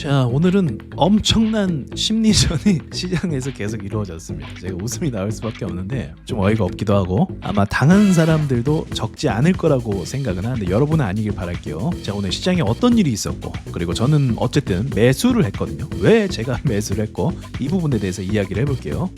자 오늘은 엄청난 심리전이 시장에서 계속 이루어졌습니다. 제가 웃음이 나올 수밖에 없는데 좀 어이가 없기도 하고 아마 당한 사람들도 적지 않을 거라고 생각은 하는데 여러분은 아니길 바랄게요. 자 오늘 시장에 어떤 일이 있었고 그리고 저는 어쨌든 매수를 했거든요. 왜 제가 매수를 했고 이 부분에 대해서 이야기를 해볼게요.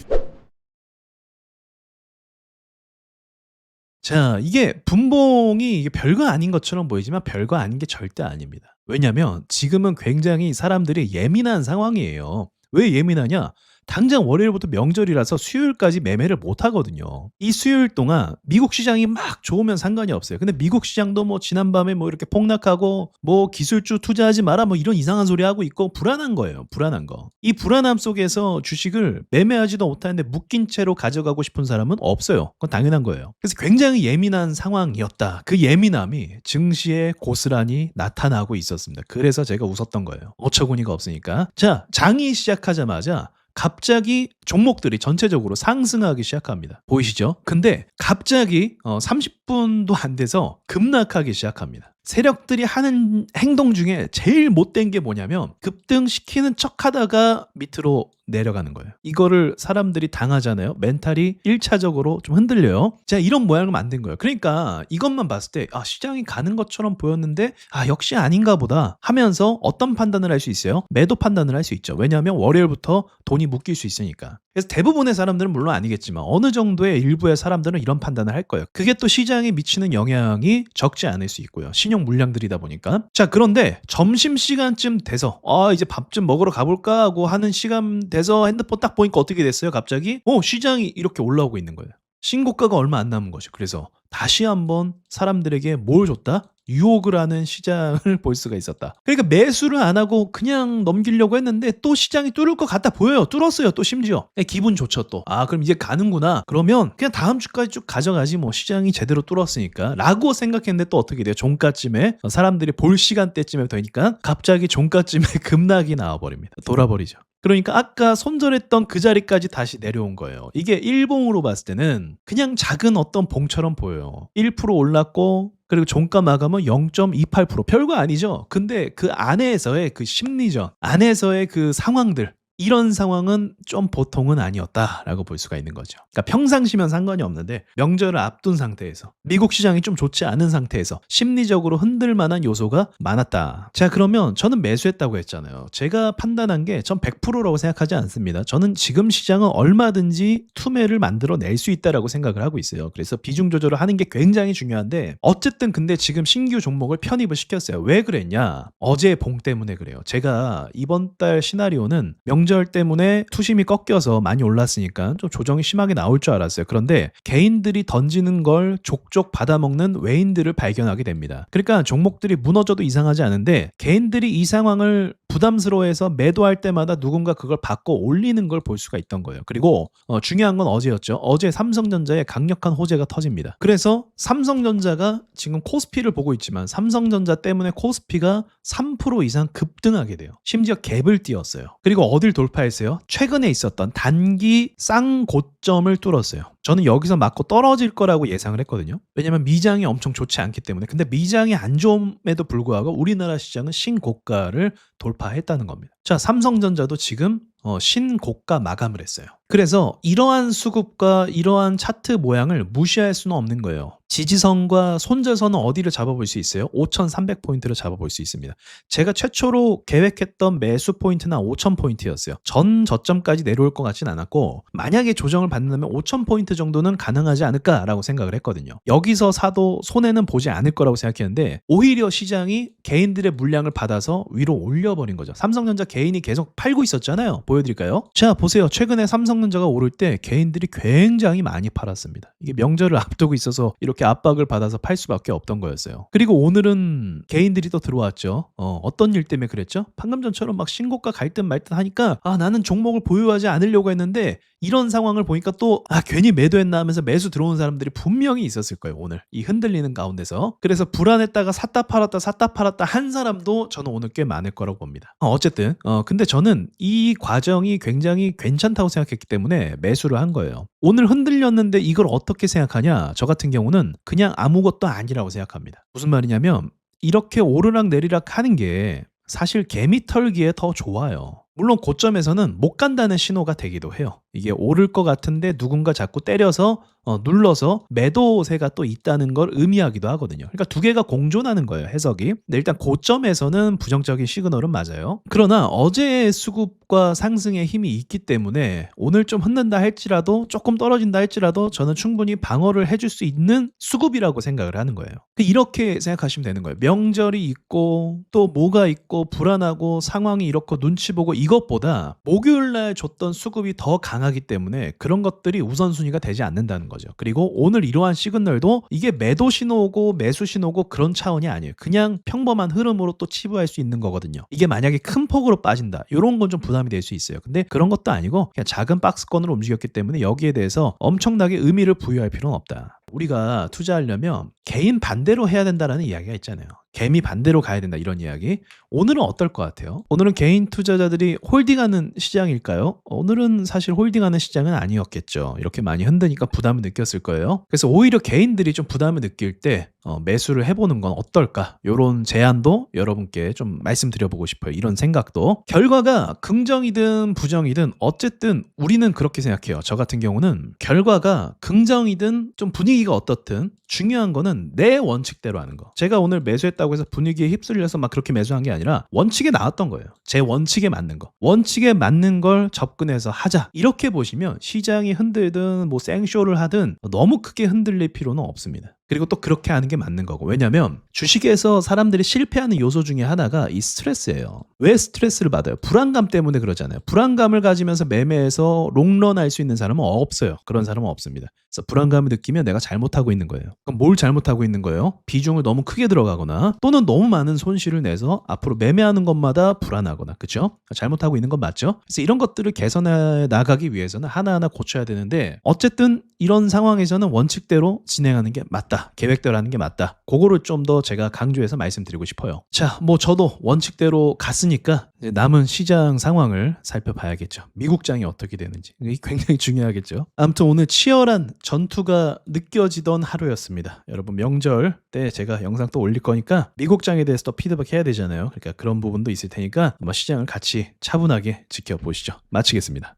자, 이게 분봉이 별거 아닌 것처럼 보이지만 별거 아닌 게 절대 아닙니다. 왜냐면 지금은 굉장히 사람들이 예민한 상황이에요. 왜 예민하냐? 당장 월요일부터 명절이라서 수요일까지 매매를 못 하거든요. 이 수요일 동안 미국 시장이 막 좋으면 상관이 없어요. 근데 미국 시장도 뭐 지난밤에 뭐 이렇게 폭락하고 뭐 기술주 투자하지 마라 뭐 이런 이상한 소리 하고 있고 불안한 거예요. 불안한 거. 이 불안함 속에서 주식을 매매하지도 못하는데 묶인 채로 가져가고 싶은 사람은 없어요. 그건 당연한 거예요. 그래서 굉장히 예민한 상황이었다. 그 예민함이 증시에 고스란히 나타나고 있었습니다. 그래서 제가 웃었던 거예요. 어처구니가 없으니까. 자, 장이 시작하자마자 갑자기 종목들이 전체적으로 상승하기 시작합니다. 보이시죠? 근데 갑자기 어, 30분도 안 돼서 급락하기 시작합니다. 세력들이 하는 행동 중에 제일 못된 게 뭐냐면 급등시키는 척 하다가 밑으로 내려가는 거예요. 이거를 사람들이 당하잖아요. 멘탈이 1차적으로 좀 흔들려요. 자, 이런 모양을 만든 거예요. 그러니까 이것만 봤을 때, 아, 시장이 가는 것처럼 보였는데, 아, 역시 아닌가 보다 하면서 어떤 판단을 할 수 있어요? 매도 판단을 할 수 있죠. 왜냐하면 월요일부터 돈이 묶일 수 있으니까. 그래서 대부분의 사람들은 물론 아니겠지만 어느 정도의 일부의 사람들은 이런 판단을 할 거예요. 그게 또 시장에 미치는 영향이 적지 않을 수 있고요. 신용 물량들이다 보니까. 자, 그런데 점심 시간쯤 돼서 아, 이제 밥 좀 먹으러 가볼까 하고 하는 시간 돼서 핸드폰 딱 보니까 어떻게 됐어요? 갑자기 어, 시장이 이렇게 올라오고 있는 거예요. 신고가가 얼마 안 남은 거죠. 그래서 다시 한번 사람들에게 뭘 줬다? 유혹을 하는 시장을 볼 수가 있었다. 그러니까 매수를 안 하고 그냥 넘기려고 했는데 또 시장이 뚫을 것 같아 보여요. 뚫었어요. 또 심지어. 네, 기분 좋죠 또. 아 그럼 이제 가는구나. 그러면 그냥 다음 주까지 쭉 가져가지 뭐 시장이 제대로 뚫었으니까 라고 생각했는데 또 어떻게 돼요? 종가쯤에 사람들이 볼 시간대쯤에 되니까 갑자기 종가쯤에 급락이 나와버립니다. 돌아버리죠. 그러니까 아까 손절했던 그 자리까지 다시 내려온 거예요. 이게 일봉으로 봤을 때는 그냥 작은 어떤 봉처럼 보여요. 1% 올랐고 그리고 종가 마감은 0.28% 별거 아니죠. 근데 그 안에서의 그 심리전, 안에서의 그 상황들 이런 상황은 좀 보통은 아니었다라고 볼 수가 있는 거죠. 그러니까 평상시면 상관이 없는데 명절을 앞둔 상태에서 미국 시장이 좀 좋지 않은 상태에서 심리적으로 흔들 만한 요소가 많았다. 자, 그러면 저는 매수했다고 했잖아요. 제가 판단한 게 전 100%라고 생각하지 않습니다. 저는 지금 시장은 얼마든지 투매를 만들어 낼 수 있다라고 생각을 하고 있어요. 그래서 비중 조절을 하는 게 굉장히 중요한데 어쨌든 근데 지금 신규 종목을 편입을 시켰어요. 왜 그랬냐? 어제 봉 때문에 그래요. 제가 이번 달 시나리오는 명절 때문에 투심이 꺾여서 많이 올랐으니까 좀 조정이 심하게 나올 줄 알았어요. 그런데 개인들이 던지는 걸 족족 받아먹는 외인들을 발견하게 됩니다. 그러니까 종목들이 무너져도 이상하지 않은데 개인들이 이 상황을 부담스러워해서 매도할 때마다 누군가 그걸 받고 올리는 걸 볼 수가 있던 거예요. 그리고 어, 중요한 건 어제였죠. 어제 삼성전자에 강력한 호재가 터집니다. 그래서 삼성전자가 지금 코스피를 보고 있지만 삼성전자 때문에 코스피가 3% 이상 급등하게 돼요. 심지어 갭을 띄었어요. 그리고 어딜 돌파했어요? 최근에 있었던 단기 쌍고점을 뚫었어요. 저는 여기서 맞고 떨어질 거라고 예상을 했거든요. 왜냐면 미장이 엄청 좋지 않기 때문에. 근데 미장이 안 좋음에도 불구하고 우리나라 시장은 신고가를 돌파했다는 겁니다. 자, 삼성전자도 지금 어, 신고가 마감을 했어요. 그래서 이러한 수급과 이러한 차트 모양을 무시할 수는 없는 거예요. 지지선과 손절선은 어디를 잡아볼 수 있어요? 5,300포인트를 잡아볼 수 있습니다. 제가 최초로 계획했던 매수 포인트는 5,000포인트였어요. 전 저점까지 내려올 것 같진 않았고 만약에 조정을 받는다면 5,000포인트 정도는 가능하지 않을까라고 생각을 했거든요. 여기서 사도 손해는 보지 않을 거라고 생각했는데 오히려 시장이 개인들의 물량을 받아서 위로 올려버린 거죠. 삼성전자 개인이 계속 팔고 있었잖아요. 보여드릴까요? 자 보세요. 최근에 삼성전자가 오를 때 개인들이 굉장히 많이 팔았습니다. 이게 명절을 앞두고 있어서 이렇게 압박을 받아서 팔 수밖에 없던 거였어요. 그리고 오늘은 개인들이 또 들어왔죠. 어, 어떤 일 때문에 그랬죠? 방금 전처럼 막 신고가 갈듯 말듯 하니까 아 나는 종목을 보유하지 않으려고 했는데 이런 상황을 보니까 또 아 괜히 매도했나 하면서 매수 들어온 사람들이 분명히 있었을 거예요 오늘 이 흔들리는 가운데서 그래서 불안했다가 샀다 팔았다 샀다 팔았다 한 사람도 저는 오늘 꽤 많을 거라고 봅니다 어, 어쨌든 어 근데 저는 이 과정이 굉장히 괜찮다고 생각했기 때문에 매수를 한 거예요 오늘 흔들렸는데 이걸 어떻게 생각하냐 저 같은 경우는 그냥 아무것도 아니라고 생각합니다 무슨 말이냐면 이렇게 오르락 내리락 하는 게 사실 개미 털기에 더 좋아요. 물론 고점에서는 못 간다는 신호가 되기도 해요. 이게 오를 것 같은데 누군가 자꾸 때려서 어, 눌러서 매도세가 또 있다는 걸 의미하기도 하거든요. 그러니까 두 개가 공존하는 거예요, 해석이. 근데 일단 고점에서는 부정적인 시그널은 맞아요. 그러나 어제의 수급과 상승의 힘이 있기 때문에 오늘 좀 흔든다 할지라도 조금 떨어진다 할지라도 저는 충분히 방어를 해줄 수 있는 수급이라고 생각을 하는 거예요. 이렇게 생각하시면 되는 거예요. 명절이 있고 또 뭐가 있고 불안하고 상황이 이렇고 눈치 보고 이것보다 목요일 날 줬던 수급이 더 강 하기 때문에 그런 것들이 우선순위가 되지 않는다는 거죠. 그리고 오늘 이러한 시그널도 이게 매도 신호고 매수 신호고 그런 차원이 아니에요. 그냥 평범한 흐름으로 또 치부할 수 있는 거거든요. 이게 만약에 큰 폭으로 빠진다. 이런 건 좀 부담이 될 수 있어요. 근데 그런 것도 아니고 그냥 작은 박스권으로 움직였기 때문에 여기에 대해서 엄청나게 의미를 부여할 필요는 없다. 우리가 투자하려면 개인 반대로 해야 된다라는 이야기가 있잖아요. 개미 반대로 가야 된다 이런 이야기. 오늘은 어떨 것 같아요? 오늘은 개인 투자자들이 홀딩하는 시장일까요? 오늘은 사실 홀딩하는 시장은 아니었겠죠. 이렇게 많이 흔드니까 부담을 느꼈을 거예요. 그래서 오히려 개인들이 좀 부담을 느낄 때 어, 매수를 해보는 건 어떨까? 이런 제안도 여러분께 좀 말씀드려보고 싶어요. 이런 생각도. 결과가 긍정이든 부정이든 어쨌든 우리는 그렇게 생각해요. 저 같은 경우는 결과가 긍정이든 좀 분위기가 어떻든 중요한 거는 내 원칙대로 하는 거. 제가 오늘 매수했다고 해서 분위기에 휩쓸려서 막 그렇게 매수한 게 아니라 원칙에 나왔던 거예요. 제 원칙에 맞는 거. 원칙에 맞는 걸 접근해서 하자. 이렇게 보시면 시장이 흔들든 뭐 생쇼를 하든 너무 크게 흔들릴 필요는 없습니다. 그리고 또 그렇게 하는 게 맞는 거고. 왜냐면 주식에서 사람들이 실패하는 요소 중에 하나가 이 스트레스예요. 왜 스트레스를 받아요? 불안감 때문에 그러잖아요. 불안감을 가지면서 매매해서 롱런 할 수 있는 사람은 없어요. 그런 사람은 없습니다. 그래서 불안감을 느끼면 내가 잘못하고 있는 거예요. 그럼 뭘 잘못하고 있는 거예요? 비중을 너무 크게 들어가거나 또는 너무 많은 손실을 내서 앞으로 매매하는 것마다 불안하거나 그렇죠? 잘못하고 있는 건 맞죠? 그래서 이런 것들을 개선해 나가기 위해서는 하나하나 고쳐야 되는데 어쨌든 이런 상황에서는 원칙대로 진행하는 게 맞다. 계획대로 하는 게 맞다. 그거를 좀 더 제가 강조해서 말씀드리고 싶어요. 자, 뭐 저도 원칙대로 갔으니까 남은 시장 상황을 살펴봐야겠죠. 미국장이 어떻게 되는지. 굉장히 중요하겠죠. 아무튼 오늘 치열한 전투가 느껴지던 하루였습니다. 여러분 명절 때 제가 영상 또 올릴 거니까 미국장에 대해서 또 피드백 해야 되잖아요. 그러니까 그런 부분도 있을 테니까 한번 시장을 같이 차분하게 지켜보시죠. 마치겠습니다.